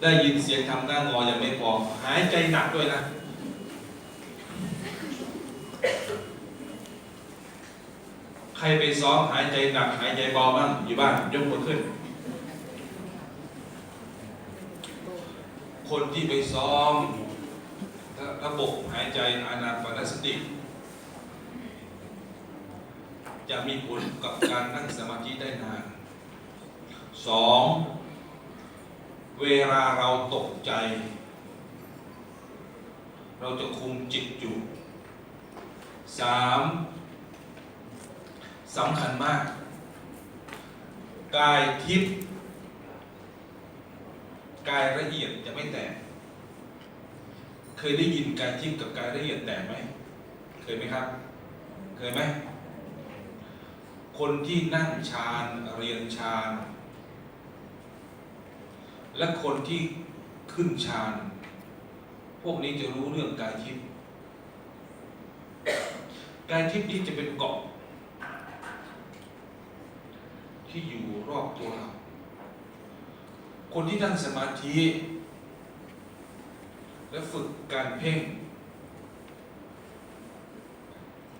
ได้ยินเสียงทำหน้างอยังไม่พอ หายใจหนักด้วยนะ ใครไปซ้อมหายใจหนัก หายใจเบาบ้างอยู่บ้านยกมือขึ้น คนที่ไปซ้อม ระบบหายใจอานาปานสติ จะมีผลกับการนั่งสมาธิได้นานสอง เวลาเราตกใจ เราจะคุมจิตอยู่สามสำคัญมาก กายทิพย์กายละเอียดจะไม่แตก เคยได้ยินกายทิพย์กับกายละเอียดแตกไหม เคยไหมครับ เคยไหม คนที่นั่งฌานเรียนฌาน และคนที่ขึ้นฌานพวกนี้จะรู้เรื่องกายทิพย์กายทิพย์นี้จะเป็นเกาะที่อยู่รอบตัวเรา คนที่นั่งสมาธิ และฝึกการเพ่ง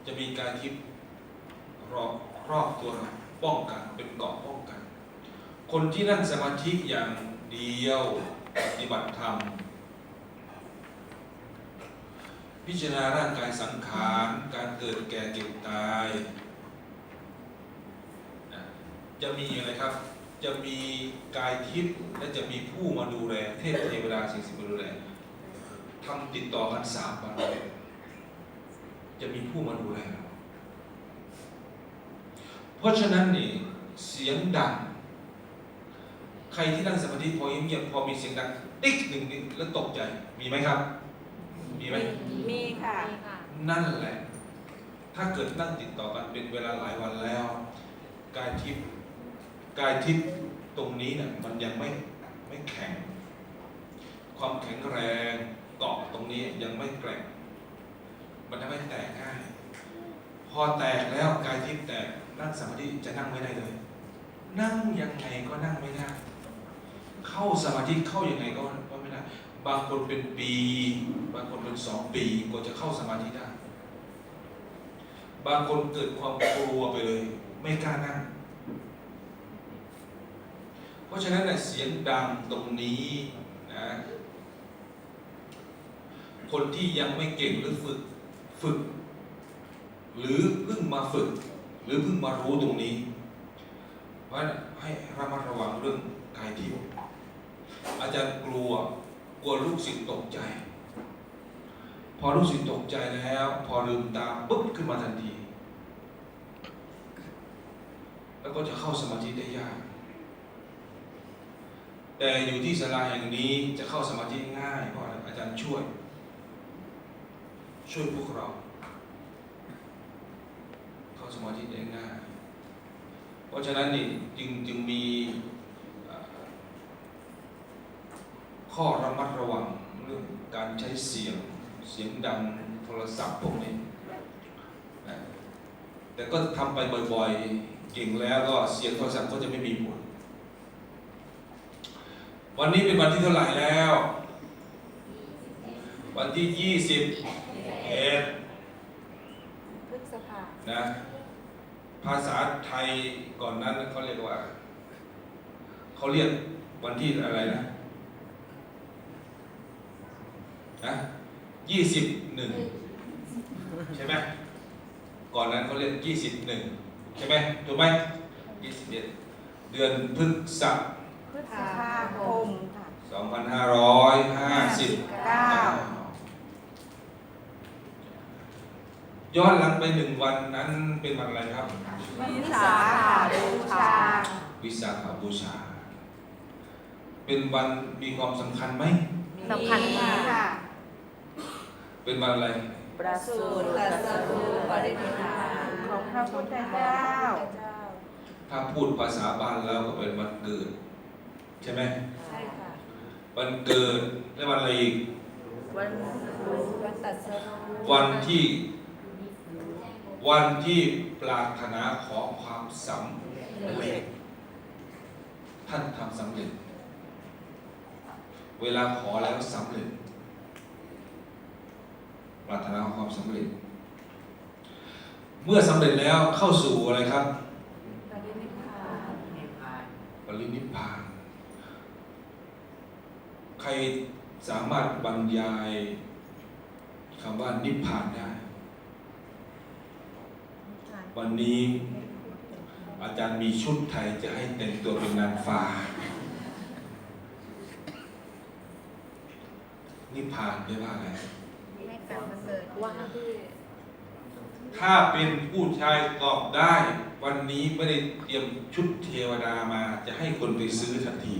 จะมีกายทิพย์รอบรอบตัวเราป้องกันเป็นเกาะป้องกัน คนที่นั่งสมาธิอย่าง เดียวปฏิบัติธรรม พิจารณาร่างกายสังขารการเกิดแก่เจ็บตาย จะมีอะไรครับ จะมีกายทิพย์และจะมีผู้มาดูแลเทพเทวดาสิ่งสิ่งมาดูแลทำติดต่อกันสามวันจะมีผู้มาดูแลเพราะฉะนั้นนี่เสียงดัง ใครที่นั่งสมาธิพอเงียบๆพอมีเสียงดังติ๊กหนึ่งนิดแล้วตกใจมีไหมครับ มีไหมมีค่ะ นั่นแหละ ถ้าเกิดนั่งติดต่อกันเป็นเวลาหลายวันแล้ว กายทิพย์กายทิพย์ตรงนี้เนี่ยมันยังไม่ไม่แข็ง ความแข็งแรงเกาะตรงนี้ยังไม่แกร่ง มันทำให้แตกง่าย พอแตกแล้วกายทิพย์แตกนั่งสมาธิจะนั่งไม่ได้เลย นั่งยังไงก็นั่งไม่ได้ เข้าสมาธิเข้ายังไงก็ก็ไม่ได้ บางคนเป็นปี บางคนเป็นสองปีกว่าจะเข้าสมาธิได้ บางคนเกิดความกลัวไปเลย ไม่กล้านั่ง เพราะฉะนั้นนะเสียงดังตรงนี้นะคนที่ยังไม่เก่งหรือฝึกฝึก หรือเพิ่งมาฝึก หรือเพิ่งมารู้ตรงนี้ เพราะให้ระมัดระวังเรื่องกายทิพย์ อาจารย์กลัว กลัวลูกศิษย์ตกใจ พอลูกศิษย์ตกใจแล้ว พอลืมตาปุ๊บขึ้นมาทันที แล้วก็จะเข้าสมาธิได้ยาก แต่อยู่ที่ศาลาแห่งนี้จะเข้าสมาธิง่ายเพราะอาจารย์ช่วย ช่วยพวกเรา เข้าสมาธิได้ง่าย เพราะฉะนั้นนี่จึงจึงมีเอ่อ ข้อระมัดระวังเรื่องการใช้เสียงเสียงดังโทรศัพท์พวกนี้นะแต่ก็ทำไปบ่อยๆ เก่งแล้วก็เสียงโทรศัพท์ก็จะไม่มีผล วันนี้เป็นวันที่เท่าไหร่แล้ว วันที่ยี่สิบเอ็ดพฤษภานะภาษาไทยก่อนนั้นเขาเรียกว่า เขาเรียกวันที่อะไรนะ นะยี่สิบหนึ่งใช่ไหมก่อนนั้นเขาเรียกยี่สิบหนึ่งใช่ไหมถูกไหมยี่สิบเอ็ดเดือนพฤษภพฤษภาคมค่ะสองพันห้าร้อยห้าสิบเก้าย้อนหลังไปหนึ่งวันนั้นเป็นวันอะไรครับ วิสาขาบูชา วิสาขบูชา เป็นวันมีความสำคัญไหมสำคัญมากค่ะ เป็นวันอะไรประสูติตรัสรู้ปรินิพพานของพระพุทธเจ้า ถ้าพูดภาษาบ้านแล้วก็เป็นวันเกิด ใช่ไหมใช่ค่ะ วันเกิดและวันอะไรอีก วันวันตรัสรู้วันที่ วันที่ปรารถนาขอความสำเร็จท่านทำสำเร็จ เวลาขอแล้วสำเร็จ ปรารถนาความสำเร็จ เมื่อสำเร็จแล้วเข้าสู่อะไรครับปรินิพพานปรินิพพาน ใครสามารถบรรยายคำว่านิพพานได้ วันนี้อาจารย์มีชุดไทยจะให้แต่งตัวเป็นนางฟ้า นิพพานได้ว่าอะไร ไม่กลับมาเกิดว่าถ้าเป็นผู้ชายตอบได้ วันนี้ไม่ได้เตรียมชุดเทวดามา จะให้คนไปซื้อทันที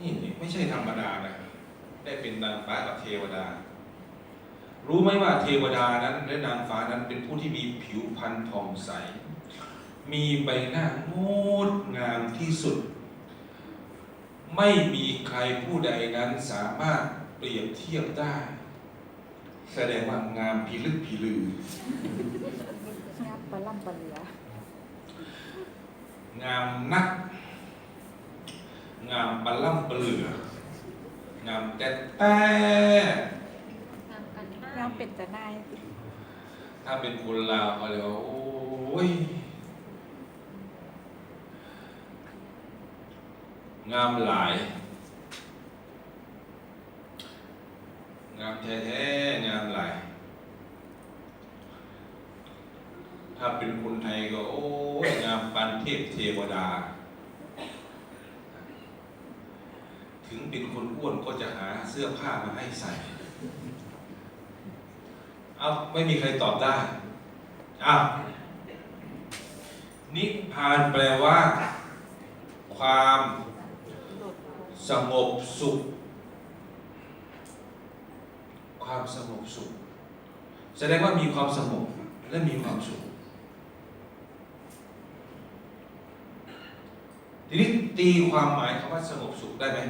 นี่ไม่ใช่ธรรมดานะ ได้เป็นนางฟ้ากับเทวดา รู้ไหมว่าเทวดานั้นและนางฟ้านั้นเป็นผู้ที่มีผิวพรรณผองใส มีใบหน้างดงามที่สุด ไม่มีใครผู้ใดนั้นสามารถเปรียบเทียบได้ แสดงว่างามพิลึกพิลืองับปลาล่ำปลาเหลืองามนัก งามปลาล่ำปลาเหลืองามแต่แต่งามเป็ดจะได้ถ้าเป็นคนลาวเขาเรียกว่าโอ้ย งามหลาย งามแท้ๆงามหลาย ถ้าเป็นคนไทยก็โอ้ยงามปันเทพเทวดา ถึงเป็นคนอ้วนก็จะหาเสื้อผ้ามาให้ใส่ เอาไม่มีใครตอบได้อ้าวนิพพานแปลว่า ความ สงบสุข ความสงบสุข แสดงว่ามีความสงบและมีความสุข ทีนี้ตีความหมายคำว่าสงบสุขได้ไหม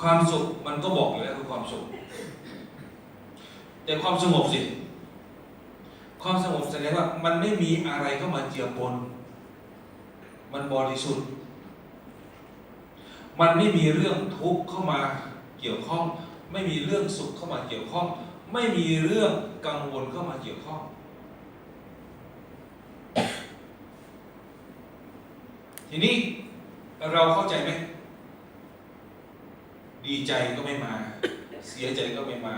ความสุขมันก็บอกอยู่แล้วคือความสุข แต่ความสงบสิ ความสงบแสดงว่ามันไม่มีอะไรเข้ามาเจือปน มันบริสุทธิ์ มันไม่มีเรื่องทุกข์เข้ามาเกี่ยวข้อง ไม่มีเรื่องสุขเข้ามาเกี่ยวข้อง ไม่มีเรื่องกังวลเข้ามาเกี่ยวข้อง ทีนี้เราเข้าใจไหมดีใจก็ไม่มา เสียใจก็ไม่มา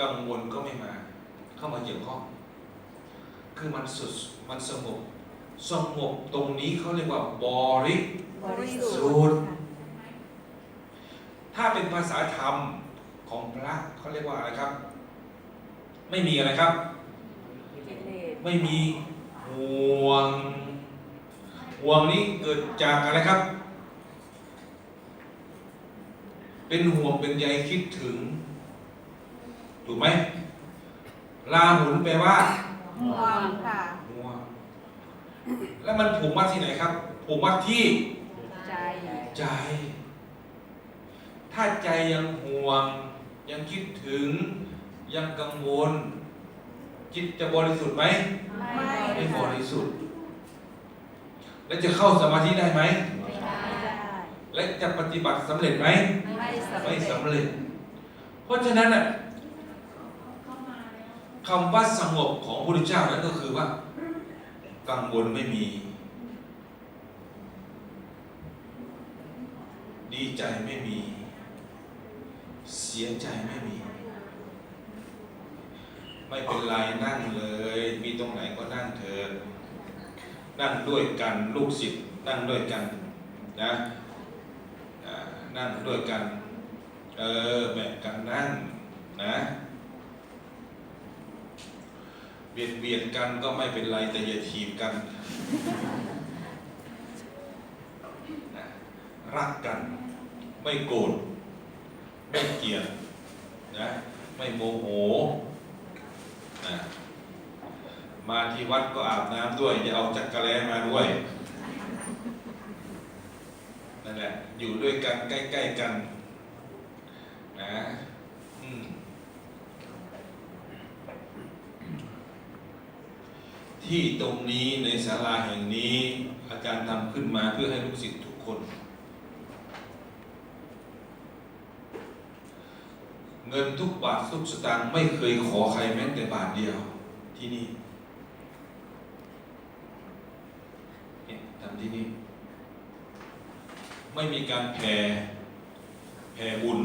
กังวลก็ไม่มา เข้ามาเกี่ยวข้อง คือมันสุดมันสงบสงบตรงนี้เขาเรียกว่าบริบริสุสุททธิ์ธิ์ถ้าเป็นภาษาธรรมของพระเขาเรียกว่าอะไรครับ ไม่มีอะไรครับกิเลสไม่มีห่วงห่วงนี้เกิดจากอะไรครับ เป็นห่วงเป็นใยคิดถึง ถูกไหมลาหุนแปลว่า ห่วงค่ะห่วงแล้วมันผูกมัดที่ไหนครับ ผูกมัดที่ใจ ใจ ถ้าใจยังห่วง ยังคิดถึง ยังกังวล จิตจะบริสุทธิ์ไหมไม่ไม่บริสุทธิ์ แล้วจะเข้าสมาธิได้ไหมไม่ได้และจะปฏิบัติสำเร็จไหมไม่สำไม่เร็จสำเร็จ เพราะฉะนั้นน่ะ คำว่าสงบของพระพุทธเจ้านั้นก็คือว่า กังวลไม่มี ดีใจไม่มี เสียใจไม่มี ไม่เป็นไรนั่งเลย มีตรงไหนก็นั่งเถอะนั่งด้วยกันลูกศิษย์นั่งด้วยกันนะนั่งด้วยกัน เออแบ่งกันนั่งนะ บียดเบียดกันก็ไม่เป็นไรแต่อย่าถีบกันนะรักกัน ไม่โกรธไม่เกลียดนะไม่โมโหนะมาที่วัดก็อาบน้ำด้วยอย่าเอาจักรแลมาด้วยนั่นแหละอยู่ด้วยกันใกล้ ๆกันนะอืม ที่ตรงนี้ในศาลาแห่งนี้ อาจารย์ทำขึ้นมาเพื่อให้ลูกศิษย์ทุกคน เงินทุกบาททุกสตางค์ไม่เคยขอใครแม้แต่บาทเดียวที่นี่เนี่ยทำที่นี่ ไม่มีการแผ่แผ่บุญ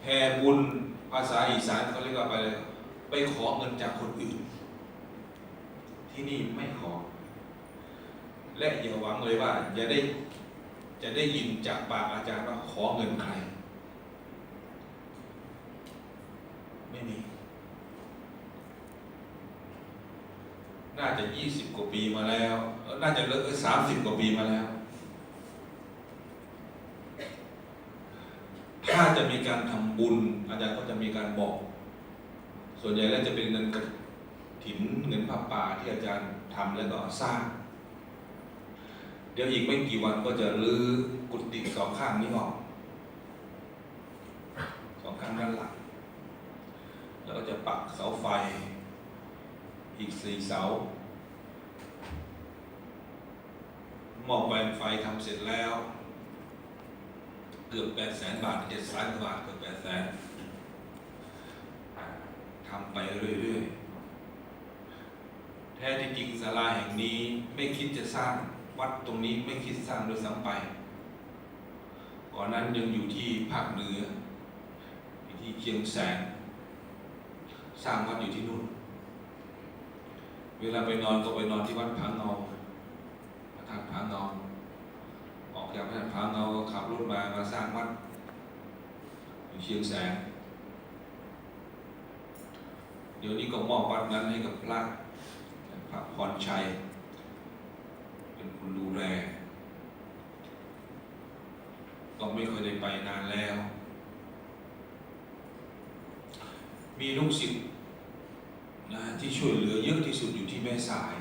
แผ่บุญภาษาอีสานเขาเรียกว่าไปเลยไปขอเงินจากคนอื่น ที่นี่ไม่ขอ และอย่าหวังเลยว่าจะได้จะได้ยินจากปากอาจารย์ว่าขอเงินใคร ไม่มี น่าจะยี่สิบกว่าปีมาแล้ว น่าจะเลิกสามสิบกว่าปีมาแล้ว ถ้าจะมีการทำบุญ อาจารย์ก็จะมีการบอก ส่วนใหญ่แล้วจะเป็นเงินกระ ถิ่นเงินผ้าป่าที่อาจารย์ทำแล้วก็สร้าง เดี๋ยวอีกไม่กี่วันก็จะรื้อกุฏิสองข้างนี้ออกสองข้างด้านหลัง แล้วก็จะปักเสาไฟ อีกสี่เสาหม้อแปลงไฟทำเสร็จแล้ว เกือบแปดแสนบาทเจ็ดแสนบาทเกือบแปดแสนทำไปเรื่อยๆ แท้ที่จริงศาลาแห่งนี้ไม่คิดจะสร้างวัดตรงนี้ไม่คิดสร้างโดยซ้ำไปก่อนนั้นยังอยู่ที่ภาคเหนืออยู่ที่เชียงแสน สร้างวัดอยู่ที่นู่น เวลาไปนอนก็ไปนอนที่วัดผาเงาพระธาตุผาเงาออกจากพระธาตุผาเงาก็ขับรถมามาสร้างวัดอยู่เชียงแสนเดี๋ยวนี้ก็มอบวัดนั้นให้กับพระ พระพรชัย เป็นคนดูแลก็ไม่เคยได้ไปนานแล้ว มีลูกศิษย์นะที่ช่วยเหลือเยอะที่สุดอยู่ที่แม่สาย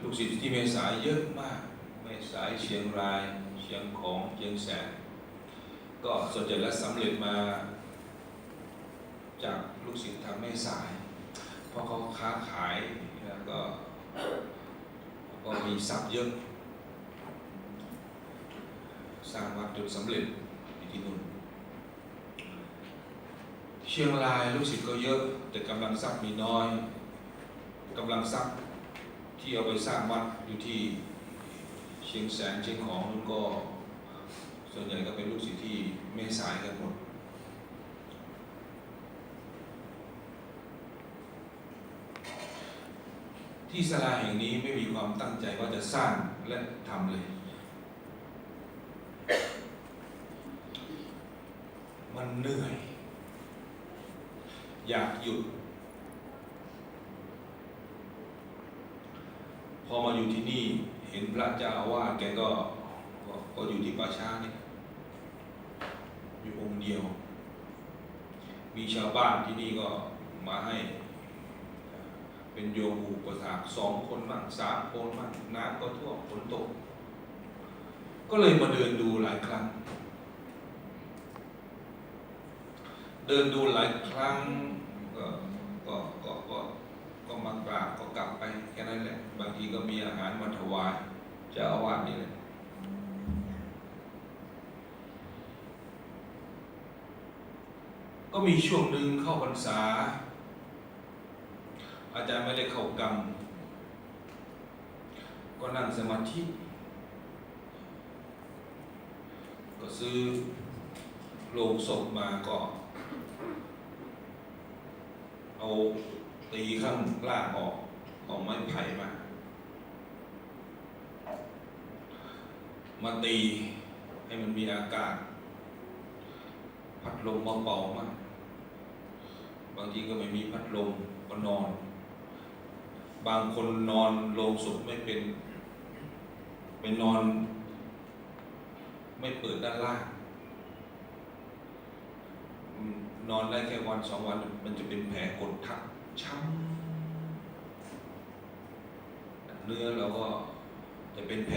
ลูกศิษย์ที่แม่สายเยอะมาก แม่สายเชียงราย เชียงของ เชียงแสน ก็ส่วนใหญ่แล้วสำเร็จมา จากลูกศิษย์ทางแม่สาย เพราะเขาค้าขายแล้วก็ก็มีทรัพย์เยอะ สร้างวัดจนสำเร็จอยู่ที่นู่นเชียงรายลูกศิษย์ก็เยอะ แต่กำลังทรัพย์มีน้อยกำลังทรัพย์ที่เอาไปสร้างวัดอยู่ที่เชียงแสนเชียงของนั่นก็ ส่วนใหญ่ก็เป็นลูกศิษย์ที่แม่สายกันหมด ที่ศาลาแห่งนี้ไม่มีความตั้งใจว่าจะสร้างและทำเลย มันเหนื่อย อยากหยุด พอมาอยู่ที่นี่เห็นพระเจ้าอาวาสแกก็ก็ก็อยู่ที่ป่าช้านี่อยู่องค์เดียว มีชาวบ้านที่นี่ก็มาให้ เป็นโยมอุปถากสองคนมั่งสามคนมั่งน้ำก็ท่วมฝนตก ก็เลยมาเดินดูหลายครั้ง เดินดูหลายครั้งก็ก็ก็ก็ก็มากราบก็กลับไปแค่นั้นแหละ บางทีก็มีอาหารมาถวายเจ้าอาวาสนี่แหละก็มีช่วงหนึ่งเข้าพรรษา อาจารย์ไม่ได้เข้ากรรม ก็นั่งสมาธิ ก็ซื้อโลงศพมาก็ เอาตีข้างล่างออกเอาไม้ไผ่มา มาตีให้มันมีอากาศ พัดลมมาเป่ามันบางทีก็ไม่มีพัดลมก็นอน บางคนนอนโลงศพไม่เป็นไปนอน ไม่เปิดด้านล่าง นอนได้แค่วันสองวัน มันจะเป็นแผลกดทับช้ำเนื้อเราก็จะเป็นแผล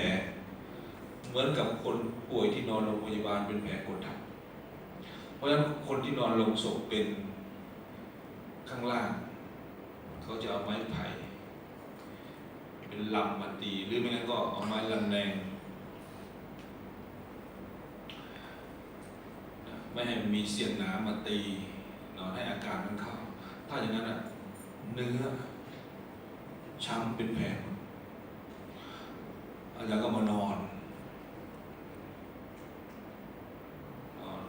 เหมือนกับคนป่วยที่นอนโรงพยาบาลเป็นแผลกดทับ เพราะฉะนั้นคนที่นอนลงศพเป็นข้างล่าง เขาจะเอาไม้ไผ่ เป็นลำมาตีหรือไม่งั้นก็เอาไม้ลำแรงไม่ให้มีเสียงน้ำมาตีนอนให้อากาศมันเข้า ถ้าอย่างนั้นอะเนื้อช้ำเป็นแผลหมดแล้วก็มานอนนอน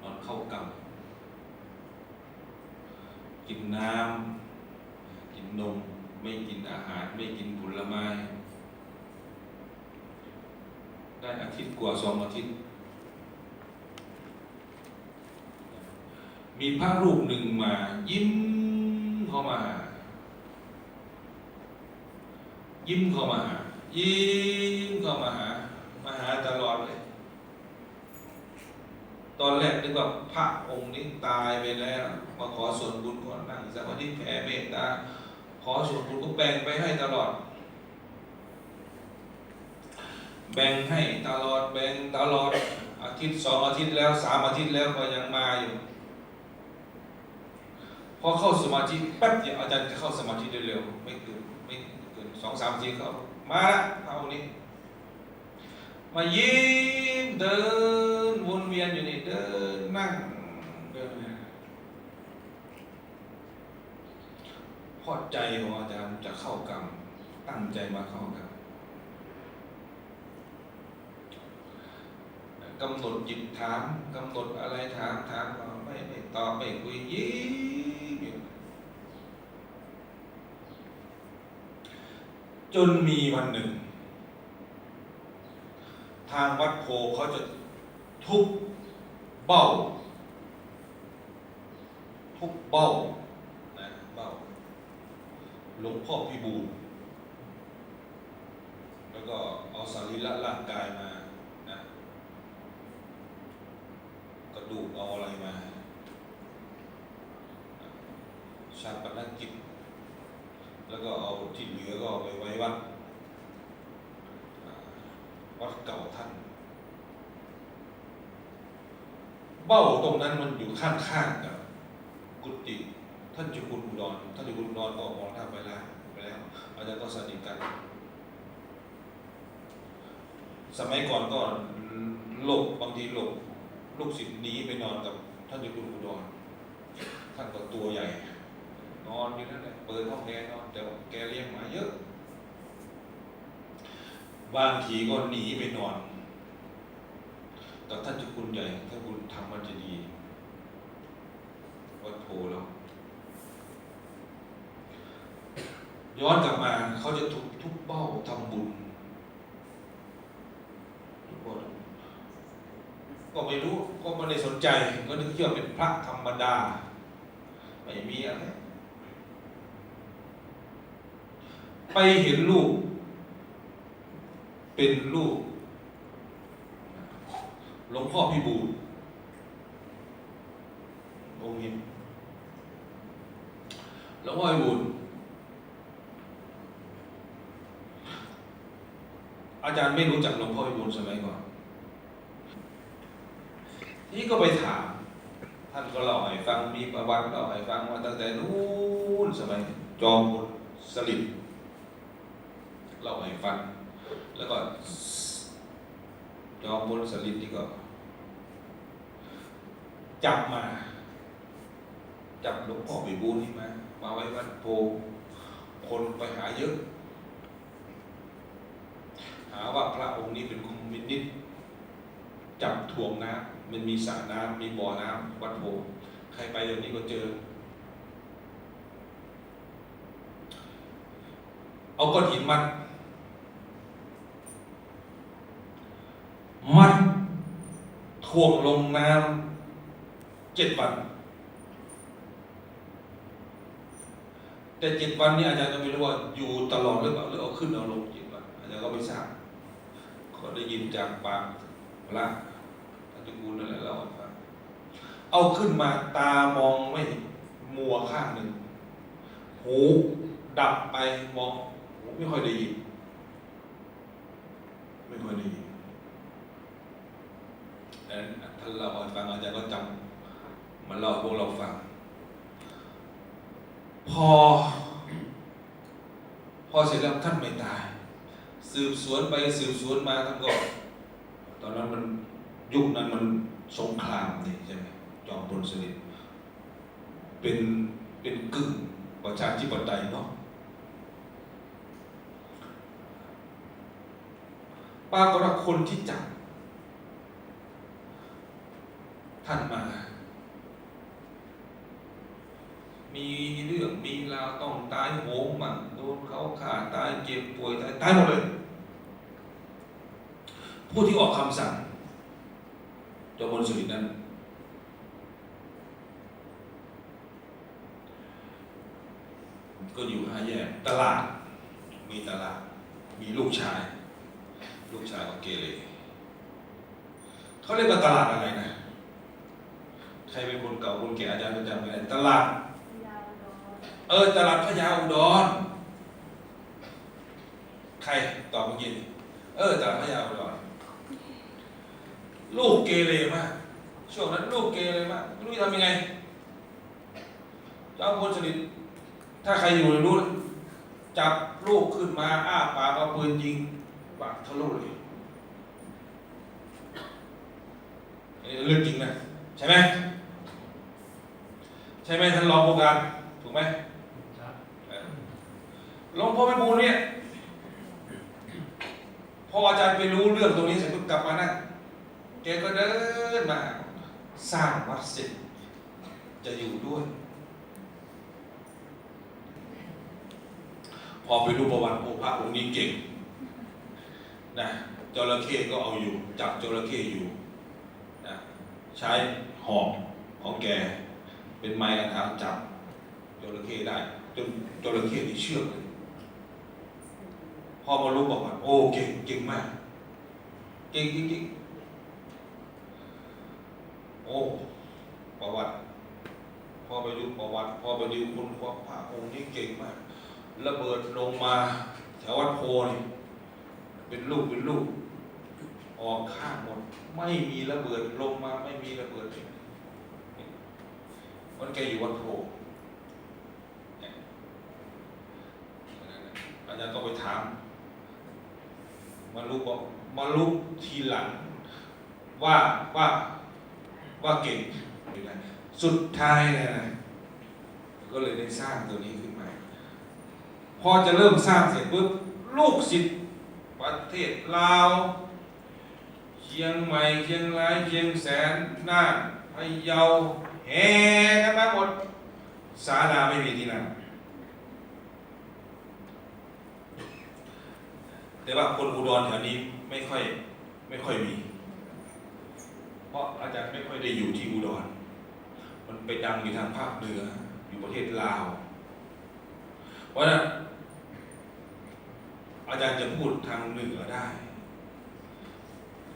นอนเข้ากำกินน้ำกินนม ไม่กินอาหารไม่กินผลไม้ ได้อาทิตย์กว่าสองอาทิตย์ มีพระรูปหนึ่งมายิ้มเข้ามาหายิ้มเข้ามาหายิ้มเข้ามาหามาหาตลอดเลย ตอนแรกนึกว่าพระองค์นี้ตายไปแล้ว มาขอส่วนบุญก่อนนั่งสมาธิแผ่เมตตา ขอส่วนบุญก็แบ่งไปให้ตลอด แบ่งให้ตลอด แบ่งตลอด อาทิตย์สองอาทิตย์แล้วสามอาทิตย์แล้วก็ยังมาอยู่ พอเข้าสมาธิแป๊บเดียวอาจารย์จะเข้าสมาธิได้เร็ว ไม่เกินไม่เกินสองสามทีเขามาละเท่านี้มายิ้มเดินวนเวียนอยู่นี่เดินนั่งเดิน พอใจของอาจารย์จะเข้ากรรม ตั้งใจมาเข้ากรรมกำหนดจิตถามกำหนดอะไรถามถามก็ไม่ไม่ตอบไม่คุยยิ้มอยู่จนมีวันหนึ่ง ทางวัดโพเขาจะทุบเบ้า ทุบเบ้านะเบ้า หลวงพ่อพิบูลแล้วก็เอาสรีระร่างกายมานะกระดูกเอาอะไรมา ชาปนกิจ แล้วก็เอาที่เหลือก็ไปไว้วัดวัดเก่าท่าน เบ้าตรงนั้นมันอยู่ข้างๆกับกุฏิ ท่านจุกุลอุดรท่านจุกุลอุดรก็มองท่านไปแล้วไปแล้วอาจารย์ก็สนิทกัน สมัยก่อนก็หลบบางทีหลบลูกศิษย์หนีไปนอนกับท่านจุกุลอุดรท่านก็ตัวใหญ่ นอนอยู่นั่นแหละเปิดห้องแอร์นอนแต่ว่าแกเลี้ยงหมาเยอะ บางทีก็หนีไปนอนแต่ท่านจะคุณใหญ่ถ้านคุณทำมันจะดีวัดโพแล้ว ย้อนกลับมาเขาจะทุบทุบเบ้าทำบุญทุกคนก็ไม่รู้ก็ไม่ได้สนใจ ก็นึกว่าเป็นพระธรรมดา ไม่มีอะไร ไปเห็นลูก เป็นลูกหลวงพ่อพี่บูลองค์นี้หลวงพ่อพี่บูล อาจารย์ไม่รู้จักหลวงพ่อพี่บูลสมัยก่อน นี่ก็ไปถาม ท่านก็เล่าให้ฟังมีประวัติเล่าให้ฟังว่าตั้งแต่นู้นสมัยจอมพลสฤษดิ์เล่าให้ฟัง แล้วก็จอมพลสฤษดิ์นี่ก็ จับมา จับหลวงพ่อไปบูนี่มา มาไว้วัดโพคนไปหาเยอะ หาว่าพระ องค์นี้เป็นคอมมิวนิสต์จับถ่วงน้ำมันมีสระน้ำมีบ่อน้ำวัดโพใครไปเดี๋ยวนี้ก็เจอ เอาก้อนหินมัด มัดถ่วงลงน้ำเจ็ดวัน แต่เจ็ดวันนี้อาจารย์ก็ไม่รู้ว่าอยู่ตลอดหรือเปล่าหรือเอาขึ้นเอาลงเจ็ดวันอาจารย์ก็ไม่ทราบ ก็ได้ยินจากปากพระท่านจุกูลนั่นแหละเล่าให้ฟังเอาขึ้นมาตามองไม่เห็นมัวข้างหนึ่ง หูดับไปมองหูไม่ค่อยได้ยินไม่ค่อยได้ยินแต่ท่านเล่าฟังอาจารย์ก็จำมันเล่าพวกเราฟัง พอ พอเสร็จแล้วท่านไม่ตาย สืบสวนไปสืบสวนมาท่านก็ตอนนั้นมันยุคนั้นมันสงครามนี่ใช่ไหมจอมพลสฤษดิ์เป็นเป็นกึ่งประชาธิปไตยเนาะปรากฏว่าคนที่จับท่านมา มีเรื่องมีราวต้องตายโหงมั่งโดนเขาฆ่าตายเจ็บป่วยตายตายหมดเลย ผู้ที่ออกคำสั่งจอมพลสฤษดิ์นั้น ก็อยู่ห้าแยกตลาด มีตลาด มีลูกชาย ลูกชายของเกเรเขาเรียกว่าตลาดอะไรนะ ใครเป็นคนเก่าคนแก่อาจารย์ประจำไปไหนตลาด เออ ตลาดพญาอุดร ใครตอบเมื่อกี้ เออ ตลาดพญาอุดร ลูกเกเรมาก ช่วงนั้นลูกเกเรมากไม่รู้จะทำยังไง เจ้าพลสฤษดิ์ถ้าใครอยู่ในรู้นะจับลูกขึ้นมาอ้าปากเอาปืนยิงปากทะลุเลยอันนี้เรื่องจริงนะใช่ไหมใช่ไหมท่านรองผู้การถูกไหมเออหลวงพ่อไม่บูลเนี่ยพออาจารย์ไปรู้เรื่องตรงนี้เสร็จปุ๊บกลับมานั่ง แกก็เดินมาสร้างวัดเสร็จจะอยู่ด้วย พอไปดูประวัติโอพระองค์นี้เก่งนะจระเข้ก็เอาอยู่ จับจระเข้อยู่นะใช้หอกของแก เป็นไม้กระถางจับจระเข้ได้จนจระเข้นี่เชื่องเลยพอมารู้บอกว่าโอ้เก่งเก่งมาก เก่งจริงๆ อ้ประวัติพอไปดูประวัติพอไปดูคุณพระองค์นี้เก่งมาก ระเบิดลงมาแถววัดโพนี่เป็นลูกเป็นลูกออกข้างหมด ไม่มีระเบิดลงมาไม่มีระเบิดเลยมันแกอยู่วัดโพนี่ยอาจารย์ต้องไปถามมารู้บอกมารู้ทีหลัง ว่าว่า ว่าเก่งสุดท้ายนยนะก็เลยได้สร้างตัวนี้ขึ้นมา พอจะเริ่มสร้างเสร็จปุ๊บลูกศิษย์ประเทศลาวเชียงใหม่เชียงรายเชียงแสนน่านพะเยาแห่กันมาหมดศาลาไม่มีที่นั่งแต่ว่าคนอุดรแถวนี้ไม่ค่อยไม่ค่อยมี เพราะอาจารย์ ไม่ค่อยได้อยู่ที่อุดร มันไปดังอยู่ทางภาคเหนือ อยู่ประเทศลาวเพราะนั้นอาจารย์จะพูดทางเหนือได้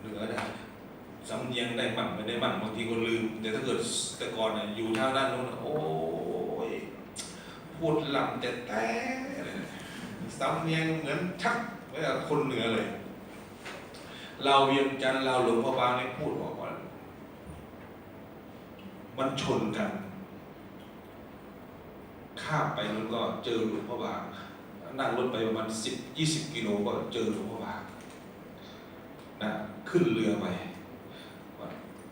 เหนือได้สำเนียงได้บ้างไม่ได้บ้างบางทีก็ลืม แต่ถ้าเกิดแต่ก่อนเนี่ยอยู่ทางด้านโน้นนะโอ้ยพูดลำแต่แต่สำเนียงเหมือนชักไว้กับคนเหนือเลย เราเวียงจันทร์เราหลวงพ่อบางเนี่ยพูดบอกว่า มันชนกัน ข้ามไปมันก็เจอหลวงพ่อบางนั่งรถไปประมาณสิบยี่สิบกิโลก็เจอหลวงพ่อบางนะขึ้นเรือไป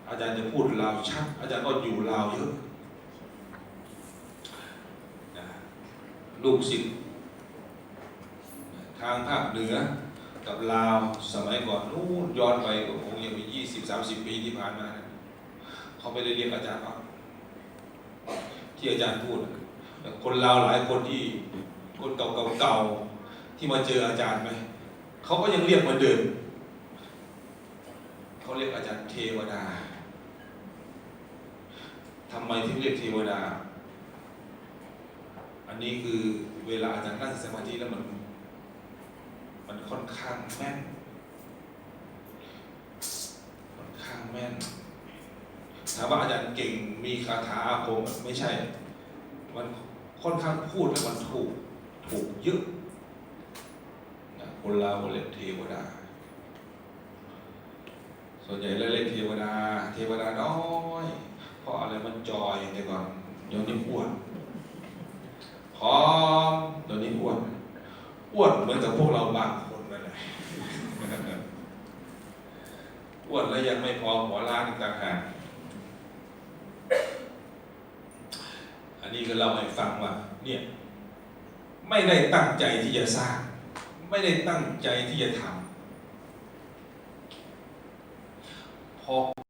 อาจารย์จะพูดลาวชัด อาจารย์ก็อยู่ลาวเยอะนะลูกศิษย์ทางภาคเหนือกับลาวสมัยก่อนนู้นย้อนไปก็คงยังมียี่สิบสามสิบปีที่ผ่านมานะ เขาไม่ได้เรียกอาจารย์ว่าที่อาจารย์พูดคนลาวหลายคนที่คนเก่าๆเก่าๆที่มาเจออาจารย์ไหมเขาก็ยังเรียกเหมือนเดิมเขาเรียกอาจารย์เทวดาทำไมถึงเรียกเทวดา อันนี้คือเวลาอาจารย์นั่งสมาธิแล้วมัน มันค่อนข้างแม่น ค่อนข้างแม่น ถามว่าอาจารย์เก่งมีคาถาอาคมไม่ใช่ มันค่อนข้างพูดแล้วมันถูกถูกเยอะนะคนลาวเรียกเทวดา ส่วนใหญ่เราเรียกเทวดา เทวดาน้อยเพราะอะไรมันจอยแต่ก่อนเดี๋ยวนี้อ้วนพร้อมเดี๋ยวนี้อ้วนอ้วนเหมือนกับพวกเราบางคนนั่นแหละอ้วนแล้วยังไม่พอหัวล้านอีกต่างหากอัน นี่ก็เล่าให้ฟังว่าเนี่ยไม่ได้ตั้งใจที่จะสร้าง ไม่ได้ตั้งใจที่จะทำพอ